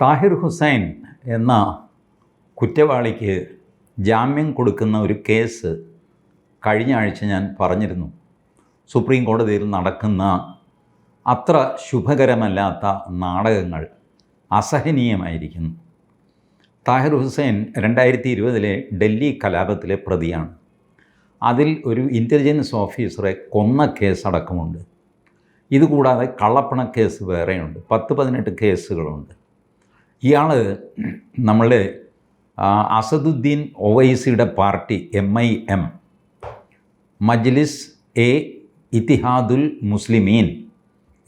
താഹിർ ഹുസൈൻ എന്ന കുറ്റവാളിക്ക് ജാമ്യം കൊടുക്കുന്ന ഒരു കേസ് കഴിഞ്ഞ ആഴ്ച ഞാൻ പറഞ്ഞിരുന്നു. സുപ്രീം കോടതിയിൽ നടക്കുന്ന അത്ര ശുഭകരമല്ലാത്ത നാടകങ്ങൾ അസഹനീയമായിരിക്കുന്നു. താഹിർ ഹുസൈൻ രണ്ടായിരത്തി ഇരുപതിലെ ഡൽഹി കലാപത്തിലെ പ്രതിയാണ്. അതിൽ ഒരു ഇന്റലിജൻസ് ഓഫീസറെ കൊന്ന കേസടക്കമുണ്ട്. ഇതുകൂടാതെ കള്ളപ്പണ കേസ് വേറെയുണ്ട്. പത്ത് പതിനെട്ട് കേസുകളുണ്ട്. ഇയാൾ നമ്മളുടെ Asaduddin ഒവൈസിയുടെ party M I M Majlis e Ittehadul Muslimeen.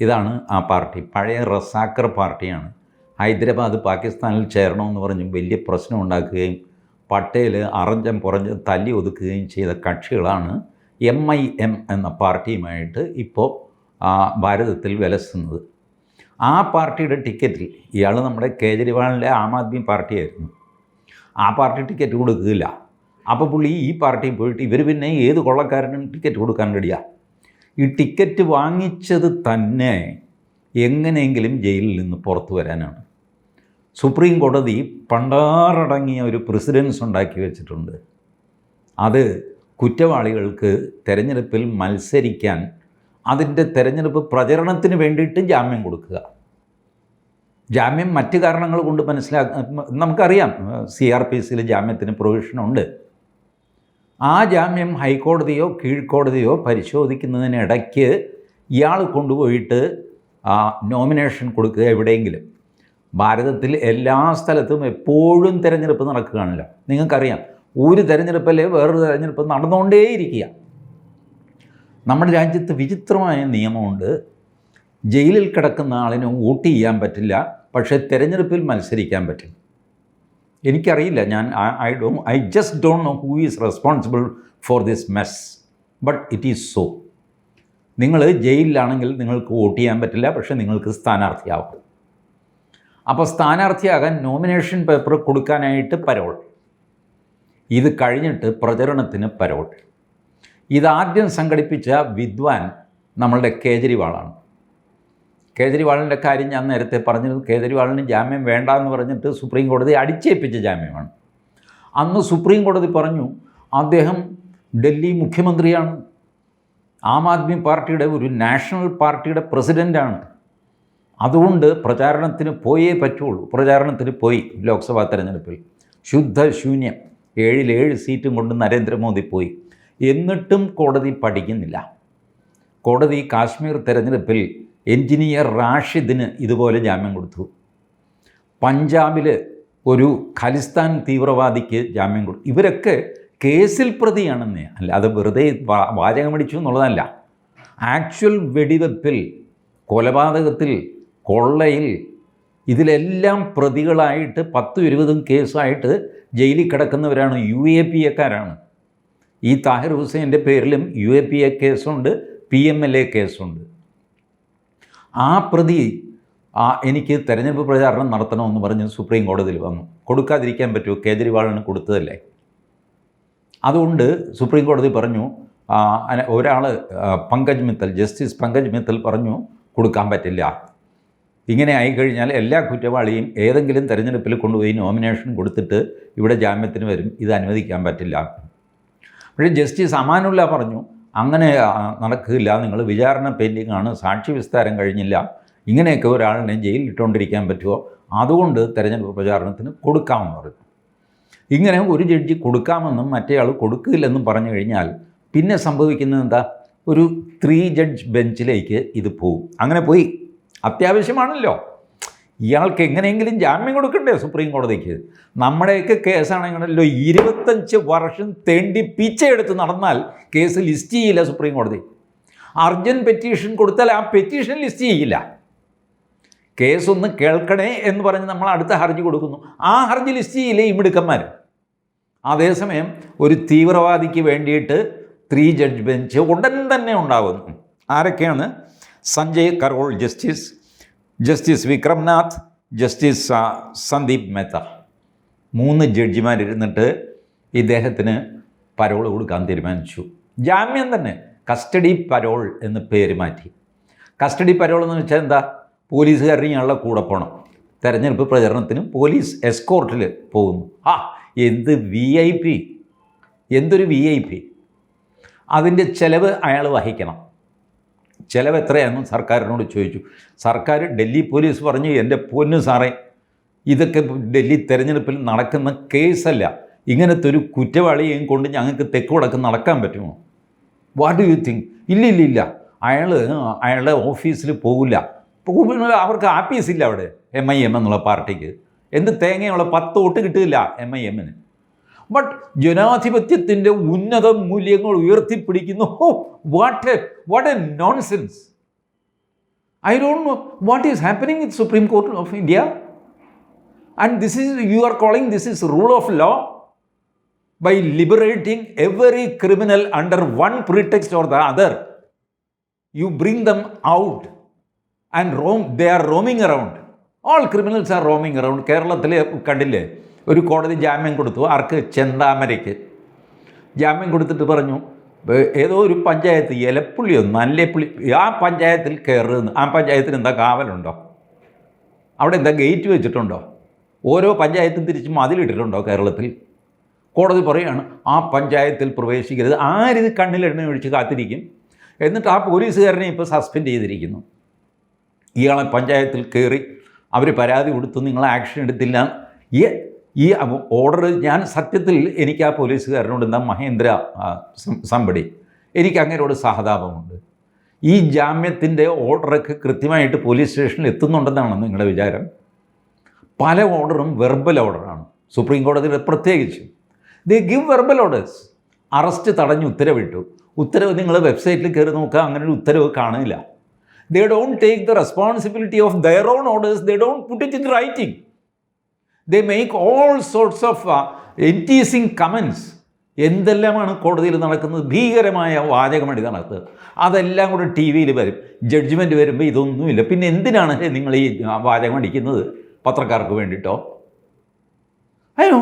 ഇതാണ് ആ പാർട്ടി. പഴയ റസാക്കർ പാർട്ടിയാണ്. ഹൈദരാബാദ് പാകിസ്ഥാനിൽ ചേരണമെന്ന് പറഞ്ഞ് വലിയ പ്രശ്നം ഉണ്ടാക്കുകയും പട്ടേൽ അറഞ്ഞം പുറഞ്ഞ് തല്ലി ഒതുക്കുകയും ചെയ്ത കക്ഷികളാണ് എം ഐ എം എന്ന പാർട്ടിയുമായിട്ട് ഇപ്പോൾ ഭാരതത്തിൽ വിലസുന്നത്. ആ പാർട്ടിയുടെ ടിക്കറ്റിൽ ഇയാൾ നമ്മുടെ കേജ്രിവാളിന്റെ ആം ആദ്മി പാർട്ടിയായിരുന്നു. ആ പാർട്ടി ടിക്കറ്റ് കൊടുക്കില്ല അപ്പോൾ പുള്ളി ഈ പാർട്ടിയിൽ പോയിട്ട് ഇവർ പിന്നെ ഏത് കൊള്ളക്കാരനും ടിക്കറ്റ് കൊടുക്കാൻ റെഡിയാ? ഈ ടിക്കറ്റ് വാങ്ങിച്ചത് തന്നെ എങ്ങനെയെങ്കിലും ജയിലിൽ നിന്ന് പുറത്തു വരാനാണ്. സുപ്രീം കോടതി പണ്ടാറടങ്ങിയ ഒരു പ്രസിഡൻസ് ഉണ്ടാക്കി വെച്ചിട്ടുണ്ട്. അത് കുറ്റവാളികൾക്ക് തെരഞ്ഞെടുപ്പിൽ മത്സരിക്കാൻ അതിന്റെ തെരഞ്ഞെടുപ്പ് പ്രചരണത്തിന് വേണ്ടിയിട്ട് ജാമ്യം കൊടുക്കുക. ജാമ്യം മറ്റ് കാരണങ്ങൾ കൊണ്ട് മനസ്സിലാക്ക നമുക്കറിയാം സി ആർ പി സിയിൽ ജാമ്യത്തിന് പ്രൊവിഷനുണ്ട്. ആ ജാമ്യം ഹൈക്കോടതിയോ കീഴ്ക്കോടതിയോ പരിശോധിക്കുന്നതിനിടയ്ക്ക് ഇയാൾ കൊണ്ടുപോയിട്ട് ആ നോമിനേഷൻ കൊടുക്കുക എവിടെയെങ്കിലും. ഭാരതത്തിൽ എല്ലാ സ്ഥലത്തും എപ്പോഴും തിരഞ്ഞെടുപ്പ് നടക്കുകയാണല്ലോ. നിങ്ങൾക്കറിയാം ഒരു തിരഞ്ഞെടുപ്പല്ലേ വേറൊരു തിരഞ്ഞെടുപ്പ് നടന്നുകൊണ്ടേയിരിക്കുക. നമ്മുടെ രാജ്യത്ത് വിചിത്രമായ നിയമമുണ്ട്. ജയിലിൽ കിടക്കുന്ന ആളിന് വോട്ട് ചെയ്യാൻ പറ്റില്ല. പക്ഷേ തിരഞ്ഞെടുപ്പിൽ മത്സരിക്കാൻ പറ്റും എനിക്കറിയില്ല ഞാൻ I do I just don't know who is responsible for this mess. But it is so. നിങ്ങൾ ജയിലിലാണെങ്കിൽ നിങ്ങൾക്ക് വോട്ട് ചെയ്യാൻ പറ്റില്ല പക്ഷേ നിങ്ങൾക്ക് സ്ഥാനാർത്ഥിയാവും. അപ്പോൾ സ്ഥാനാർത്ഥിയാകാൻ നോമിനേഷൻ പേപ്പർ കൊടുക്കാനായിട്ട് പരോൾ. ഇത് കഴിഞ്ഞിട്ട് പ്രചരണത്തിന് പരോൾ. ഇതാദ്യം സംഘടിപ്പിച്ച വിദ്വാൻ നമ്മളുടെ കേജ്രിവാളാണ്. കേജ്രിവാളിന്റെ കാര്യം ഞാൻ നേരത്തെ പറഞ്ഞിരുന്നു. കേജ്രിവാളിന് ജാമ്യം വേണ്ട എന്ന് പറഞ്ഞിട്ട് സുപ്രീം കോടതി അടിച്ചേൽപ്പിച്ച ജാമ്യമാണ്. അന്ന് സുപ്രീം കോടതി പറഞ്ഞു അദ്ദേഹം ഡൽഹി മുഖ്യമന്ത്രിയാണ്. ആം ആദ്മി പാർട്ടിയുടെ ഒരു നാഷണൽ പാർട്ടിയുടെ പ്രസിഡന്റാണ് അതുകൊണ്ട് പ്രചാരണത്തിന് പോയേ പറ്റുള്ളൂ. പ്രചാരണത്തിന് പോയി ലോക്സഭാ തെരഞ്ഞെടുപ്പിൽ. ശുദ്ധ ശൂന്യം. ഏഴിൽ ഏഴ് സീറ്റും കൊണ്ട് നരേന്ദ്രമോദി പോയി. എന്നിട്ടും കോടതി പഠിക്കുന്നില്ല. കോടതി കാശ്മീർ തെരഞ്ഞെടുപ്പിൽ എഞ്ചിനീയർ റാഷിദിന് ഇതുപോലെ ജാമ്യം കൊടുത്തു. പഞ്ചാബിൽ ഒരു ഖലിസ്ഥാൻ തീവ്രവാദിക്ക് ജാമ്യം കൊടുത്തു. ഇവരൊക്കെ കേസിൽ പ്രതിയാണെന്നേ. അല്ലാതെ വെറുതെ വാചകം വാചകമടിച്ചു എന്നുള്ളതല്ല. ആക്ച്വൽ വെടിവെപ്പിൽ കൊലപാതകത്തിൽ കൊള്ളയിൽ ഇതിലെല്ലാം പ്രതികളായിട്ട് പത്തും ഇരുപതും കേസായിട്ട് ജയിലിൽ കിടക്കുന്നവരാണ് യു എ പി എക്കാരാണ്. ഈ താഹിർ ഹുസൈന്റെ പേരിലും യു എ പി എ കേസുണ്ട് പി എം എൽ എ കേസുണ്ട്. ആ പ്രതി ആ എനിക്ക് തെരഞ്ഞെടുപ്പ് പ്രചാരണം നടത്തണമെന്ന് പറഞ്ഞ് സുപ്രീം കോടതിയിൽ വന്നു. കൊടുക്കാതിരിക്കാൻ പറ്റുമോ? കേജ്രിവാളിന് കൊടുത്തതല്ലേ? അതുകൊണ്ട് സുപ്രീം കോടതി പറഞ്ഞു ഒരാൾ പങ്കജ് മിത്തൽ ജസ്റ്റിസ് പങ്കജ് മിത്തൽ പറഞ്ഞു കൊടുക്കാൻ പറ്റില്ല. ഇങ്ങനെ ആയിക്കഴിഞ്ഞാൽ എല്ലാ കുറ്റവാളിയും ഏതെങ്കിലും തെരഞ്ഞെടുപ്പിൽ കൊണ്ടുപോയി നോമിനേഷൻ കൊടുത്തിട്ട് ഇവിടെ ജാമ്യത്തിന് വരും. ഇത് അനുവദിക്കാൻ പറ്റില്ല. പക്ഷേ ജസ്റ്റിസ് അമാനുള്ള പറഞ്ഞു അങ്ങനെ നടക്കില്ല നിങ്ങൾ വിചാരണ പെൻഡിങ് ആണ് സാക്ഷി വിസ്താരം കഴിഞ്ഞില്ല. ഇങ്ങനെയൊക്കെ ഒരാളിനെ ജയിലിൽ ഇട്ടുകൊണ്ടിരിക്കാൻ പറ്റുമോ? അതുകൊണ്ട് തെരഞ്ഞെടുപ്പ് പ്രചാരണത്തിന് കൊടുക്കാമെന്ന് പറഞ്ഞു. ഇങ്ങനെ ഒരു ജഡ്ജി കൊടുക്കാമെന്നും മറ്റേയാൾ കൊടുക്കില്ലെന്നും പറഞ്ഞു കഴിഞ്ഞാൽ പിന്നെ സംഭവിക്കുന്നത് എന്താ? ഒരു ത്രീ ജഡ്ജ് ബെഞ്ചിലേക്ക് ഇത് പോകും അങ്ങനെ പോയി. അത്യാവശ്യമാണല്ലോ. ഇയാൾക്ക് എങ്ങനെയെങ്കിലും ജാമ്യം കൊടുക്കണ്ടേ സുപ്രീം കോടതിക്ക് നമ്മുടെയൊക്കെ കേസാണെങ്കിലല്ലോ ഇരുപത്തഞ്ച് വർഷം തേണ്ടി പിച്ചയെടുത്ത് നടന്നാൽ കേസ് ലിസ്റ്റ് ചെയ്യില്ല സുപ്രീം കോടതി അർജന്റ് പെറ്റീഷൻ കൊടുത്താൽ ആ പെറ്റീഷൻ ലിസ്റ്റ് ചെയ്യില്ല. കേസൊന്ന് കേൾക്കണേ എന്ന് പറഞ്ഞ് നമ്മൾ അടുത്ത ഹർജി കൊടുക്കുന്നു. ആ ഹർജി ലിസ്റ്റ് ചെയ്യില്ലേ ഈ മിടുക്കന്മാർ അതേസമയം ഒരു തീവ്രവാദിക്ക് വേണ്ടിയിട്ട് ത്രീ ജഡ്ജ് ബെഞ്ച് ഉടൻ തന്നെ ഉണ്ടാകുന്നു ആരൊക്കെയാണ്? Sanjay Karol justice justice Vikram Nath justice Sandeep Mehta. മൂന്ന് ജഡ്ജിമാരിരുന്നിട്ട് ഇദ്ദേഹത്തിന് പരോൾ കൊടുക്കാൻ തീരുമാനിച്ചു. ജാമ്യം തന്നെ കസ്റ്റഡി പരോൾ എന്ന് പേര് മാറ്റി. കസ്റ്റഡി പരോൾ എന്ന് വെച്ചാൽ എന്താ? പോലീസുകാരൻ ഇയാളുടെ കൂടെ പോകണം തെരഞ്ഞെടുപ്പ് പ്രചരണത്തിന് പോലീസ് എസ്കോർട്ടിൽ പോകുന്നു. ആ എന്ത് വി ഐ പി എന്തൊരു വി ഐ പി അതിന്റെ ചിലവ് അയാൾ വഹിക്കണം. ചിലവ് എത്രയാണെന്ന് സർക്കാരിനോട് ചോദിച്ചു. സർക്കാർ ഡൽഹി പോലീസ് പറഞ്ഞു എന്റെ പൊന്നു സാറേ ഇതൊക്കെ ഡൽഹി തെരഞ്ഞെടുപ്പിൽ നടക്കുന്ന കേസല്ല. ഇങ്ങനത്തെ ഒരു കുറ്റവാളിയെയും കൊണ്ട് ഞങ്ങൾക്ക് തെക്ക് വടക്ക് നടക്കാൻ പറ്റുമോ? വാട്ട് ഡു യു തിങ്ക് ഇല്ല ഇല്ല ഇല്ല. അയാൾ അയാളുടെ ഓഫീസിൽ പോകില്ല അവർക്ക് ആപ്പീസില്ല അവിടെ. എം ഐ എം എന്നുള്ള പാർട്ടിക്ക്. എന്ത് തേങ്ങയുള്ള പത്ത് വോട്ട് കിട്ടില്ല എം ഐ എമ്മിന് ബട്ട് ജനാധിപത്യത്തിന്റെ ഉന്നത മൂല്യങ്ങൾ ഉയർത്തിപ്പിടിക്കുന്നു ഹോ what what a nonsense I don't know what is happening with Supreme Court of India and this is you are calling this is rule of law by liberating every criminal under one pretext or the other. You bring them out and roam, they are roaming around. All criminals are roaming around. കേരളത്തിൽ കണ്ടില്ലേ ഒരു കോടതി ജാമ്യം കൊടുത്തു ആർക്ക്? ചെന്താമരയ്ക്ക്. ജാമ്യം കൊടുത്തിട്ട് പറഞ്ഞു "ഏ- ഏതോ ഒരു പഞ്ചായത്ത് എലപ്പുള്ളിയോ നല്ലേപ്പുള്ളി ആ പഞ്ചായത്തിൽ കയറുന്നു ആ പഞ്ചായത്തിന് എന്താ കാവലുണ്ടോ? അവിടെ എന്താ ഗേറ്റ് വെച്ചിട്ടുണ്ടോ? ഓരോ പഞ്ചായത്തും തിരിച്ച് മതിലിട്ടിട്ടുണ്ടോ കേരളത്തിൽ? കോടതി പറയുകയാണ് ആ പഞ്ചായത്തിൽ പ്രവേശിക്കരുത്. ആരിത് കണ്ണിലെണ്ണ ഒഴിച്ച് കാത്തിരിക്കും? എന്നിട്ട് ആ പോലീസുകാരനെ ഇപ്പോൾ സസ്പെൻഡ് ചെയ്തിരിക്കുന്നു. ഇയാളെ പഞ്ചായത്തിൽ കയറി അവർ പരാതി കൊടുത്തു നിങ്ങൾ ആക്ഷൻ എടുത്തില്ല. ഈ ഈ ഓർഡർ ഞാൻ സത്യത്തിൽ എനിക്ക് ആ പോലീസുകാരനോട് എന്താ മഹേന്ദ്ര സമ്പടി എനിക്ക് അങ്ങനോട് സഹതാപമുണ്ട്. ഈ ജാമ്യത്തിന്റെ ഓർഡറൊക്കെ കൃത്യമായിട്ട് പോലീസ് സ്റ്റേഷനിൽ എത്തുന്നുണ്ടെന്നാണ് നിങ്ങളുടെ വിചാരം. പല ഓർഡറും വെർബൽ ഓർഡറാണ് സുപ്രീം കോടതിയിൽ പ്രത്യേകിച്ച്. They give verbal orders arrest തടഞ്ഞ് ഉത്തരവിട്ടു. ഉത്തരവ് നിങ്ങൾ വെബ്സൈറ്റിൽ കയറി നോക്കുക അങ്ങനെ ഒരു ഉത്തരവ് കാണില്ല. They don't take the responsibility of their own orders they don't put it in writing they make all sorts of enticing comments എന്തെല്ലാമാണ് കോടതിയിൽ നടക്കുന്നത്? ഭീകരമായ വാചകമടി നടത്തുക അതെല്ലാം കൂടെ ടി വിയിൽ വരും. ജഡ്ജ്മെന്റ് വരുമ്പോൾ ഇതൊന്നുമില്ല. പിന്നെ എന്തിനാണ് നിങ്ങൾ ഈ വാചകം അടിക്കുന്നത്? പത്രക്കാർക്ക് വേണ്ടിയിട്ടോ I know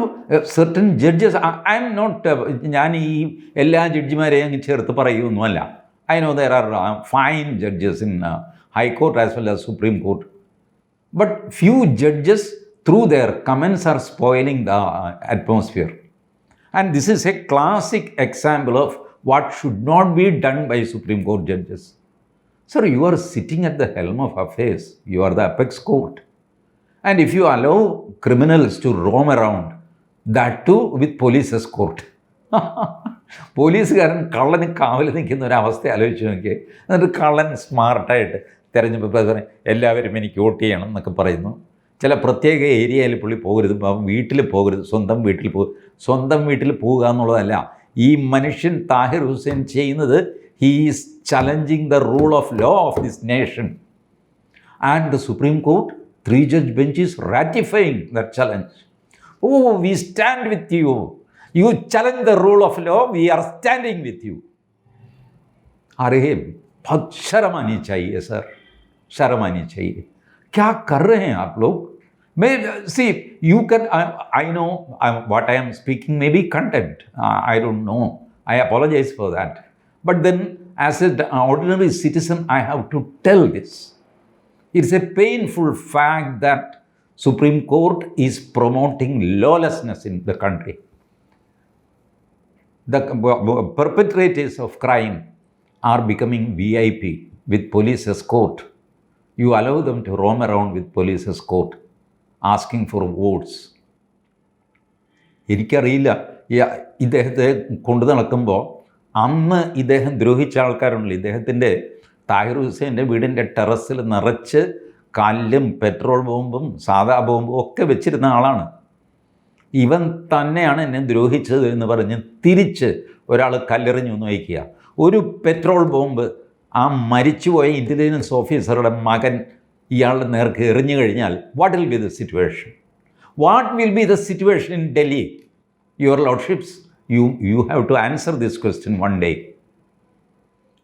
certain judges I am not ഞാൻ ഈ എല്ലാ ജഡ്ജിമാരെയും അങ്ങ് ചേർത്ത് പറയുമൊന്നുമല്ല I know there are fine judges in high court as well as Supreme Court but few judges, through their comments, are spoiling the uh, atmosphere. And this is a classic example of what should not be done by Supreme Court judges. Sir, you are sitting at the helm of affairs, you are the apex court. And if you allow criminals to roam around, that too with police escort. പോലീസുകാരൻ കള്ളന് കാവൽ നിൽക്കുന്ന ഒരു അവസ്ഥ ആലോചിച്ച് നോക്കിയേ എന്നിട്ട് കള്ളൻ സ്മാർട്ടായിട്ട് തിരഞ്ഞെടുപ്പ് എല്ലാവരും എനിക്ക് വോട്ട് ചെയ്യണം എന്നൊക്കെ പറയുന്നു ചില പ്രത്യേക ഏരിയയിൽ പുള്ളി പോകരുത് അപ്പം വീട്ടിൽ പോകരുത് സ്വന്തം വീട്ടിൽ പോ സ്വന്തം വീട്ടിൽ പോവുക എന്നുള്ളതല്ല ഈ മനുഷ്യൻ താഹിർ ഹുസൈൻ ചെയ്യുന്നത് he is challenging the rule of law of this nation and the Supreme Court, three judge bench is ratifying that challenge. Oh, we stand with you. You challenge the rule of law, we are standing with you. अरे बहुत शर्म आनी चाहिए sir शर्म आनी चाहिए क्या कर रहे हैं आप लोग? May see you can I know I what I am speaking may be content I don't know I apologise for that but then as a ordinary citizen I have to tell this it's a painful fact that Supreme Court is promoting lawlessness in the country the perpetrators of crime are becoming V I P with police as court You allow them to roam around with police escort, asking for votes. എനിക്കറിയില്ല. ഇദ്ദേഹത്തെ കൊണ്ടു നടക്കുമ്പോൾ അന്ന് ഇദ്ദേഹം ദ്രോഹിച്ച ആൾക്കാരുണ്ടല്ലോ. ഇദ്ദേഹത്തിന്റെ താഹിർ ഹുസൈന്റെ വീടിന്റെ ടെറസിൽ നിറച്ച് കല്ലും പെട്രോൾ ബോംബും സാധാ ബോംബും ഒക്കെ വെച്ചിരുന്ന ആളാണ്. ഇവൻ തന്നെയാണ് എന്നെ ദ്രോഹിച്ചത് എന്ന് പറഞ്ഞ് തിരിച്ച് ഒരാൾ കല്ലെറിഞ്ഞു എന്ന് വയ്ക്കുക. ഒരു പെട്രോൾ ബോംബ് ആ മരിച്ചുപോയ ഇന്റലിജൻസ് ഓഫീസറുടെ മകൻ ഇയാളുടെ നേർക്ക് എറിഞ്ഞു കഴിഞ്ഞാൽ what will be the situation what will be the situation in Delhi your lordships you you have to answer this question one day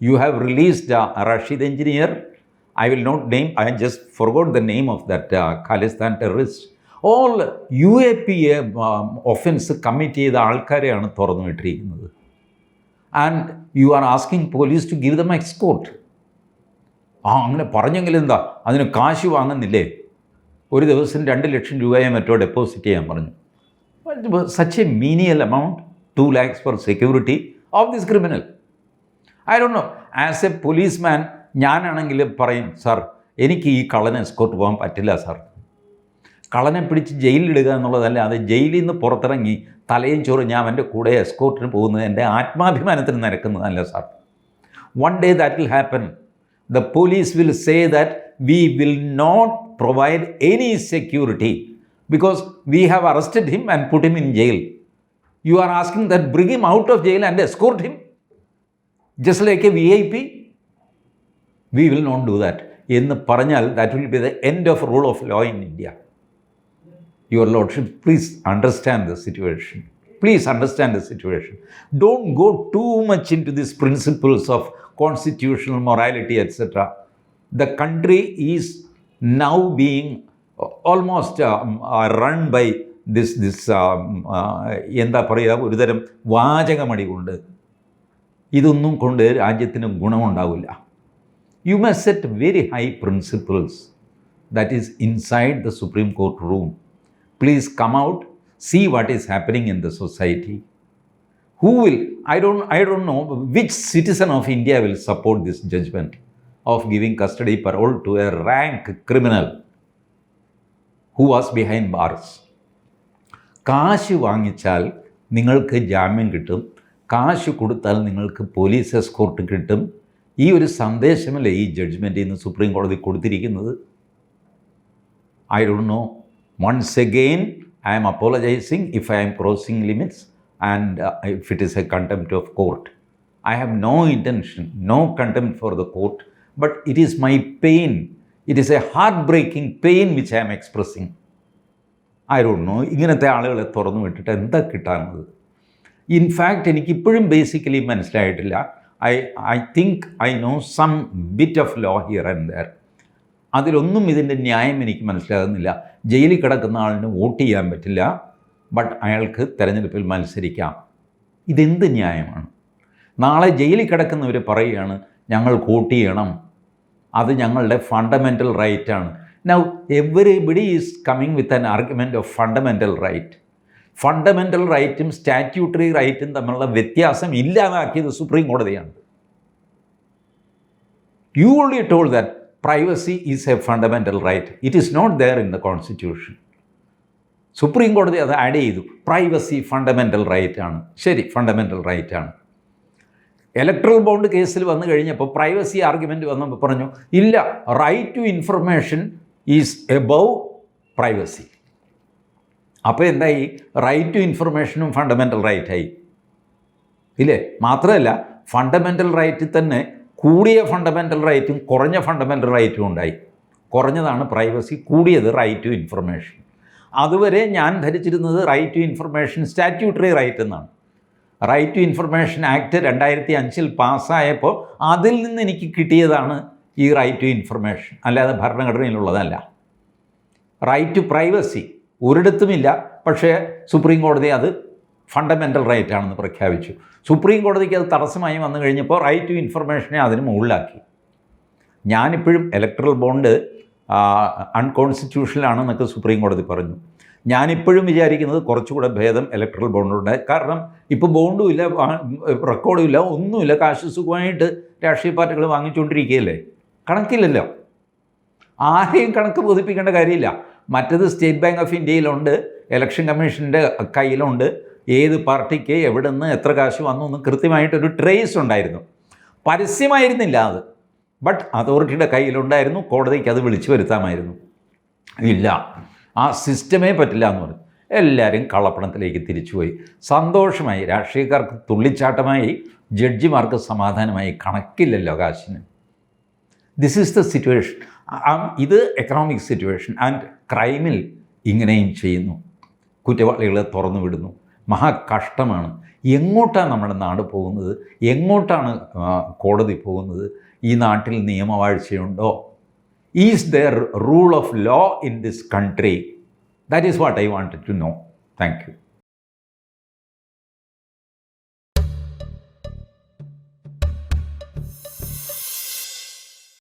you have released a Rashid engineer I will not name I just forgot the name of that Khalistan terrorist all U A P A offence commit ചെയ്ത ആൾക്കാരെയാണ് തുറന്നു വിട്ടിരിക്കുന്നത്. And you are asking police to give them export ആ അങ്ങനെ പറഞ്ഞെങ്കിൽ എന്താ? അതിന് കാശ് വാങ്ങുന്നില്ലേ? ഒരു ദിവസം രണ്ട് ലക്ഷം രൂപയെ മറ്റോ ഡെപ്പോസിറ്റ് ചെയ്യാൻ പറഞ്ഞു. Such a menial amount two lakhs for security of this criminal I don't know as a policeman ഞാനാണെങ്കിൽ പറയും സാർ എനിക്ക് ഈ കള്ളനെ എസ്കോർട്ട് പോകാൻ പറ്റില്ല സാർ കള്ളനെ പിടിച്ച് ജയിലിലിടുക എന്നുള്ളതല്ല അത് ജയിലിൽ നിന്ന് പുറത്തിറങ്ങി തലയും ചോറ് ഞാൻ എന്റെ കൂടെ എസ്കോർട്ടിന് പോകുന്നത് എന്റെ ആത്മാഭിമാനത്തിന് നിരക്കുന്നതല്ല sir one day that will happen the police will say that we will not provide any security because we have arrested him and put him in jail you are asking that bring him out of jail and escort him just like a V I P we will not do that എന്ന് പറഞ്ഞാൽ that will be the end of rule of law in India your lordship please understand the situation please understand the situation don't go too much into this principles of constitutional morality etcetera the country is now being almost run by this this എന്താ പറയുക ഒരുതരം വാചകമടി കൊണ്ട് ഇതൊന്നും കൊണ്ട് രാജ്യത്തിന് ഗുണമുണ്ടാവില്ല you must set very high principles that is inside the Supreme Court room please come out, see what is happening in the society. who will i don't i don't know which citizen of india will support this judgment of giving custody parole to a rank criminal who was behind bars കാശ് വാങ്ങിച്ചാൽ നിങ്ങൾക്ക് ജാമ്യം കിട്ടും കാശ് കൊടുത്താൽ നിങ്ങൾക്ക് police escort കിട്ടും ഈ ഒരു സന്ദേശമല്ലേ ഈ ജഡ്ജ്മെന്റിൽ നിന്ന് സുപ്രീം കോടതി കൊടുത്തിരിക്കുന്നത് I don't know once again, I am apologizing if I am crossing limits and uh, if it is a contempt of court. I have no intention, no contempt for the court, but it is my pain. It is a heartbreaking pain which I am expressing. I don't know ഇങ്ങനത്തെ ആളുകളെ തുറന്നു വിട്ടിട്ട് എന്താ കിട്ടാനുള്ളത് in fact എനിക്കിപ്പോഴും basically മനസ്സിലായിട്ടില്ല I I think I know some bit of law here and there അതിലൊന്നും ഇതിന്റെ ന്യായം എനിക്ക് മനസ്സിലാകുന്നില്ല. ജയിലിൽ കിടക്കുന്ന ആളിന് വോട്ട് ചെയ്യാൻ പറ്റില്ല. ബട്ട് അയാൾക്ക് തിരഞ്ഞെടുപ്പിൽ മത്സരിക്കാം. ഇതെന്ത് ന്യായമാണ്? നാളെ ജയിലിൽ കിടക്കുന്നവർ പറയുകയാണ് ഞങ്ങൾ വോട്ട് ചെയ്യണം. അത് ഞങ്ങളുടെ fundamental റൈറ്റാണ് now everybody is coming with an argument of fundamental right fundamental റൈറ്റും സ്റ്റാറ്റ്യൂട്ടറി റൈറ്റും തമ്മിലുള്ള വ്യത്യാസം ഇല്ലാതാക്കിയത് സുപ്രീം കോടതിയാണ്. You only told that privacy is a fundamental right it is not there in the constitution Supreme കോടതി അത് add ചെയ്തു. Privacy fundamental right ആണ്. ശരി ഫണ്ടമെന്റൽ റൈറ്റ് ആണ്. ഇലക്ട്രൽ ബോണ്ട് കേസിൽ വന്നു കഴിഞ്ഞപ്പോൾ പ്രൈവസി ആർഗ്യുമെന്റ് വന്നപ്പോൾ പറഞ്ഞു ഇല്ല right to information is above privacy അപ്പോൾ എന്തായി? റൈറ്റ് ടു ഇൻഫർമേഷനും ഫണ്ടമെന്റൽ റൈറ്റായി ഇല്ലേ? മാത്രമല്ല ഫണ്ടമെന്റൽ റൈറ്റിൽ തന്നെ കൂടിയ ഫണ്ടമെന്റൽ റൈറ്റും കുറഞ്ഞ ഫണ്ടമെന്റൽ റൈറ്റും ഉണ്ടായി. കുറഞ്ഞതാണ് പ്രൈവസി കൂടിയത് റൈറ്റ് ടു ഇൻഫർമേഷൻ അതുവരെ ഞാൻ ധരിച്ചിരുന്നത് right to information statutory right എന്നാണ്. റൈറ്റ് ടു ഇൻഫർമേഷൻ ആക്ട് രണ്ടായിരത്തി അഞ്ചിൽ പാസ്സായപ്പോൾ അതിൽ നിന്ന് എനിക്ക് കിട്ടിയതാണ് ഈ റൈറ്റ് ടു ഇൻഫർമേഷൻ അല്ലാതെ ഭരണഘടനയിലുള്ളതല്ല. റൈറ്റ് ടു പ്രൈവസി ഒരിടത്തുമില്ല. പക്ഷേ സുപ്രീം കോടതി അത് ഫണ്ടമെന്റൽ റൈറ്റ് ആണെന്ന് പ്രഖ്യാപിച്ചു. സുപ്രീം കോടതിക്ക് അത് തടസ്സമായി വന്നു കഴിഞ്ഞപ്പോൾ റൈറ്റ് ടു ഇൻഫർമേഷനെ അതിന് മുകളിലാക്കി. ഞാനിപ്പോഴും ഇലക്ട്രൽ ബോണ്ട് അൺകോൺസ്റ്റിറ്റ്യൂഷനിലാണെന്നൊക്കെ സുപ്രീം കോടതി പറഞ്ഞു. ഞാനിപ്പോഴും വിചാരിക്കുന്നത് കുറച്ചുകൂടെ ഭേദം ഇലക്ട്രൽ ബോണ്ടുണ്ട് കാരണം ഇപ്പോൾ ബോണ്ടും ഇല്ല റെക്കോർഡും ഇല്ല ഒന്നുമില്ല. കാശ് സുഖമായിട്ട് രാഷ്ട്രീയ പാർട്ടികൾ വാങ്ങിച്ചുകൊണ്ടിരിക്കുകയല്ലേ? കണക്കില്ലല്ലോ. ആരെയും കണക്ക് ബോധിപ്പിക്കേണ്ട കാര്യമില്ല. മറ്റത് സ്റ്റേറ്റ് ബാങ്ക് ഓഫ് ഇന്ത്യയിലുണ്ട് ഇലക്ഷൻ കമ്മീഷന്റെ കയ്യിലുണ്ട്. ഏത് പാർട്ടിക്ക് എവിടെ നിന്ന് എത്ര കാശ് വന്നു എന്ന് കൃത്യമായിട്ടൊരു ട്രേസ് ഉണ്ടായിരുന്നു. പരസ്യമായിരുന്നില്ല അത്. ബട്ട് അതോറിറ്റിയുടെ കയ്യിലുണ്ടായിരുന്നു. കോടതിക്ക് അത് വിളിച്ചു വരുത്താമായിരുന്നു. ഇല്ല. ആ സിസ്റ്റമേ പറ്റില്ല എന്ന് പറഞ്ഞു. എല്ലാവരും കള്ളപ്പണത്തിലേക്ക് തിരിച്ചുപോയി. സന്തോഷമായി. രാഷ്ട്രീയക്കാർക്ക് തുള്ളിച്ചാട്ടമായി. ജഡ്ജിമാർക്ക് സമാധാനമായി. കണക്കില്ലല്ലോ കാശിന്. ദിസ് ഈസ് ദ സിറ്റുവേഷൻ ഇത് എക്കണോമിക് സിറ്റുവേഷൻ ആൻഡ് ക്രൈമിൽ ഇങ്ങനെയും ചെയ്യുന്നു. കുറ്റവാളികളെ തുറന്നു വിടുന്നു. മഹാകഷ്ടമാണ്. എങ്ങോട്ടാണ് നമ്മുടെ നാട് പോകുന്നത്? എങ്ങോട്ടാണ് കോടതി പോകുന്നത്? ഈ നാട്ടിൽ നിയമവാഴ്ചയുണ്ടോ? Is there rule of law in this country that is what I wanted to know thank you